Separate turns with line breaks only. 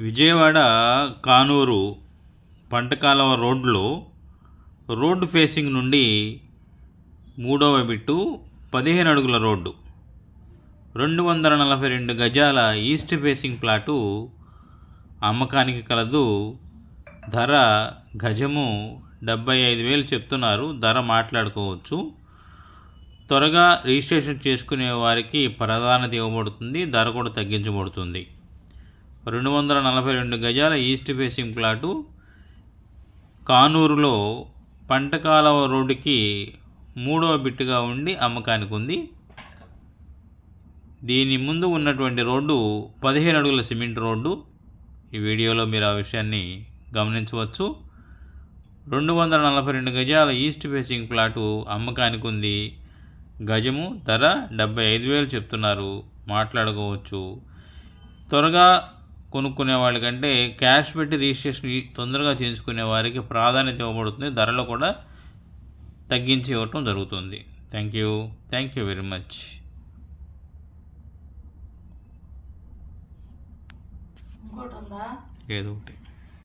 విజయవాడ కానూరు పంటకాలవ రోడ్లో road facing నుండి మూడవ బిట్టు పదిహేను అడుగుల రోడ్డు. రెండు వందల నలభై రెండు గజాల ఈస్ట్ ఫేసింగ్ ప్లాటు అమ్మకానికి కలదు. ధర గజము డెబ్బై ఐదు వేలు చెప్తున్నారు. ధర మాట్లాడుకోవచ్చు. త్వరగా రిజిస్ట్రేషన్ చేసుకునే వారికి ప్రాధాన్యత ఇవ్వబడుతుంది ధర కూడా తగ్గించబడుతుంది. రెండు వందల నలభై రెండు గజాల ఈస్ట్ ఫేసింగ్ ప్లాటు కానూరులో పంటకాలవ రోడ్డుకి మూడవ బిట్టుగా ఉండి అమ్మకానికి ఉంది. దీని ముందు ఉన్నటువంటి రోడ్డు పదిహేను అడుగుల సిమెంట్ రోడ్డు. ఈ వీడియోలో మీరు ఆ విషయాన్ని గమనించవచ్చు. రెండు వందల నలభై రెండు గజాల ఈస్ట్ ఫేసింగ్ ప్లాటు అమ్మకానికి ఉంది. గజము ధర డెబ్బై ఐదు వేలు చెప్తున్నారు. మాట్లాడుకోవచ్చు. త్వరగా కొనుక్కునే వాళ్ళకంటే క్యాష్ పెట్టి రిజిస్ట్రేషన్ తొందరగా చేయించుకునే వారికి ప్రాధాన్యత ఇవ్వబడుతుంది. ధరలో కూడా తగ్గించి ఇవ్వటం జరుగుతుంది. Thank you. Thank you very much. ఒకటి.